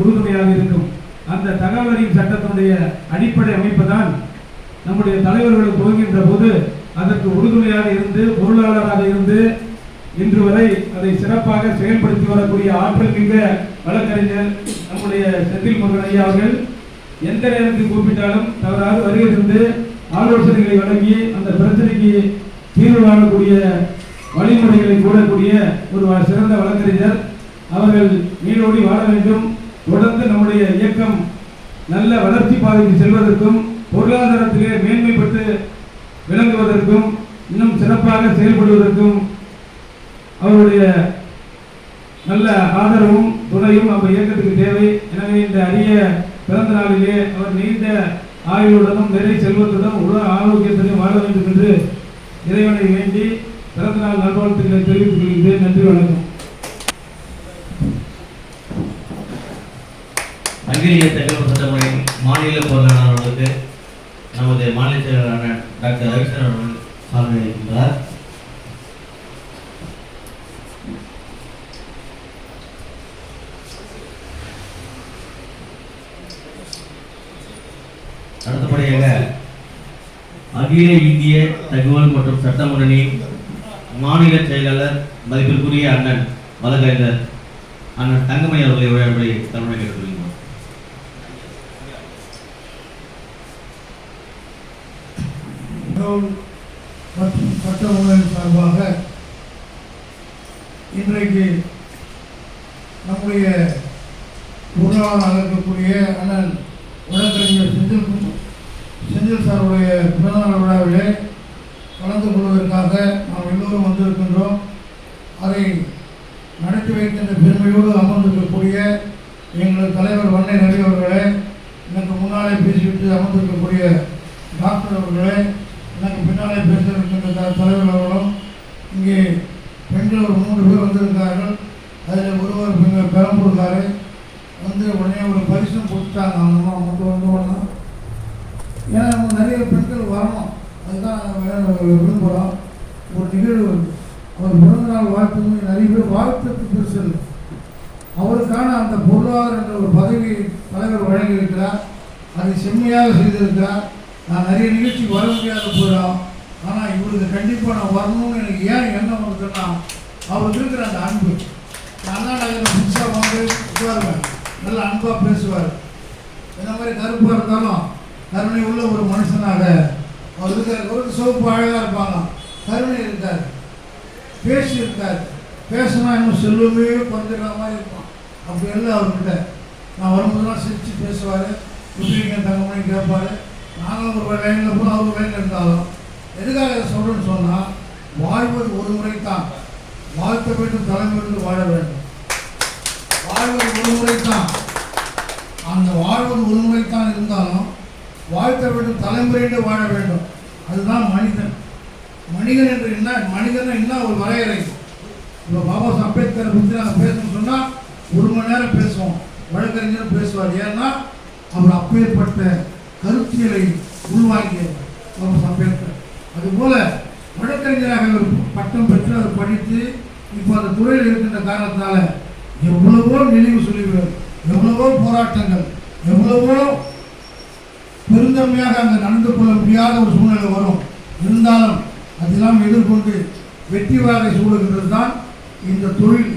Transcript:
உறுதுணையாக இருக்கும். அந்த தகவல் அறியும் சட்டத்தினுடைய அடிப்படை அமைப்பு தான் நம்முடைய தலைவர்கள் துவங்குகின்ற போது அதற்கு உறுதுணையாக இருந்து பொருளாளராக இருந்து இன்று வரை அதை சிறப்பாக செயல்படுத்தி வரக்கூடிய ஆற்றல் மிக்க வழக்கறிஞர் நம்முடைய செந்தில் முருகன் ஐயா அவர்கள் எந்த நேரத்தில் கூப்பிட்டாலும் தவறாக வருகை தந்து ஆலோசனைகளை வழங்கி அந்த பிரச்சனைக்கு தீர்வு காணக்கூடிய வழிமுறைகளை கூடக்கூடிய ஒரு சிறந்த வழக்கறிஞர். அவர்கள் நீடோடி வாழ வேண்டும். தொடர்ந்து நம்முடைய இயக்கம் நல்ல வளர்ச்சி பாதைக்கு செல்வதற்கும் பொருளாதாரத்திலே மேன்மைப்பட்டு விளங்குவதற்கும் இன்னும் சிறப்பாக செயல்படுவதற்கும் அவருடைய நல்ல ஆதரவும் துணையும் நம்ம இயக்கத்துக்கு தேவை. எனவே இந்த அரிய பிறந்த நாளிலே அவர் நீண்ட ஆயுளுடனும் நிறை செல்வத்துடன் உடல் ஆரோக்கியத்துடன் வாழ வேண்டும் என்று இறைவனை வேண்டி பிறந்த நாள் நல்வாழ்த்துக்களை தெரிவித்துக் கொள்கிறேன் நன்றி வணக்கம். அகிலிய தகவல் சட்டமுறை மாநில பொருளாளர்களுக்கு நமது மாநில செயலாளரான டாக்டர் ரவிசன் அவர்கள் சாதனை இருக்கின்றார். அடுத்தபடியாக அகில இந்திய தகவல் மற்றும் சட்ட முன்னணி மாநில செயலாளர் மதிப்பிற்குரிய அண்ணன் வழக்கறிஞர் அண்ணன் தங்கமணி அவர்களை உரையாடலை தலைமை கேட்டுக்கொள்கிறோம் தகவல் மற்றும் சட்ட ஊழல் சார்பாக இன்றைக்கு நம்முடைய பொருளாளராக இருக்கக்கூடிய அண்ணன் வழக்கறிஞர் செந்தில் செஞ்சில் செந்தில் சாருடைய பிறந்தநாள் விழாவிலே கலந்து கொள்வதற்காக நாம் எல்லோரும் வந்திருக்கின்றோம். அதை நடத்தி வைக்கின்ற பெருமையோடு அமர்ந்திருக்கக்கூடிய எங்கள் தலைவர் வண்ணை ரவி அவர்களே எனக்கு முன்னாலே பேசிவிட்டு அமர்ந்திருக்கக்கூடிய டாக்டர் அவர்களே எனக்கு பின்னாலே பேச இருக்கின்ற த- தலைவர் அவர்களும் இங்கே பெண்கள் ஒரு மூன்று பேர் வந்திருக்கார்கள் அதில் ஒருவர் பெ- வந்தார் வந்து உடனே ஒரு பரிசும் கொடுத்தாங்க அவங்க மட்டும் வந்து உடனே. ஏன்னா நம்ம நிறைய பெண்கள் வரணும். அதுதான் விரும்புகிறோம் ஒரு நிகழ்வு. அவர் பிறந்தநாள் வாழ்த்து நிறைய பேர் வாழ்த்துக்கு பெருசு இல்லை. அவருக்கான அந்த பொருளாதார என்ற ஒரு பதவி தலைவர் வழங்கியிருக்கிறார். அதை செம்மையாக செய்திருக்கிறார். நான் நிறைய நிகழ்ச்சிக்கு வர முடியாத போயிடும் ஆனால் இவருக்கு கண்டிப்பாக நான் வரணும்னு எனக்கு ஏன் எண்ணம் வருதுன்னா அவருக்கு இருக்கிற அந்த அன்பு. நான் தான் நகரில் புதுசாக வந்து அன்பாக பேசுவார். இந்த மாதிரி கருப்பாக இருந்தாலும் கருணை உள்ள ஒரு மனுஷனாக அவர் இருக்கிற ஒரு சிவப்பு அழகாக இருப்பாங்க. கருணை இருக்கார். பேசி இருக்கார். பேசினா இன்னும் செல்வமே குறைஞ்சிடுற மாதிரி இருக்கும் அப்படி எல்லாம் அவர்கிட்ட. நான் வரும்போதெல்லாம் சிரித்து பேசுவார். எப்படிங்க தங்கமணி கேட்பார். நாங்களும் ஒரு லைனில் போய் அவர் லைனில் இருந்தாலும் எதுக்காக இதை சொல்கிறேன்னு சொன்னால் வாழ்வது ஒரு முறை தான் வாழ்த்த வேண்டும் தலைமையிலிருந்து வாழ வேண்டும். வாழ்வது ஒரு முறை தான் அந்த வாழ்வது ஒரு தான் இருந்தாலும் வாழ்த்த வேண்டும் தலைமுறையிட்டு வாழ வேண்டும். அதுதான் மனிதன். மனிதன் என்று என்ன மனிதன் என்ன ஒரு வரையறை? இப்போ பாபா சாஹ் அம்பேத்கரை பற்றி நாங்கள் பேசணும்னு சொன்னால் ஒரு மணி நேரம் பேசுவோம். வழக்கறிஞரும் பேசுவார். ஏன்னா அவர் அப்பேற்பட்ட கருத்தியலை உள்வாங்கியவர் பாபா சாஹ் அம்பேத்கர். அதுபோல் வழக்கறிஞராக அவர் பட்டம் பெற்று அவர் படித்து இப்போ அந்த துறையில் இருக்கின்ற காரணத்தினால எவ்வளவோ நினைவு சொல்லிவிடும் எவ்வளவோ போராட்டங்கள். எவ்வளவோ பெருந்தன்மையாக அங்கே நடந்து கொள்ள முடியாத ஒரு சூழ்நிலை வரும். இருந்தாலும் அதெல்லாம் எதிர்கொண்டு வெற்றி வாகை சூடுகின்றது தான் இந்த தொழில்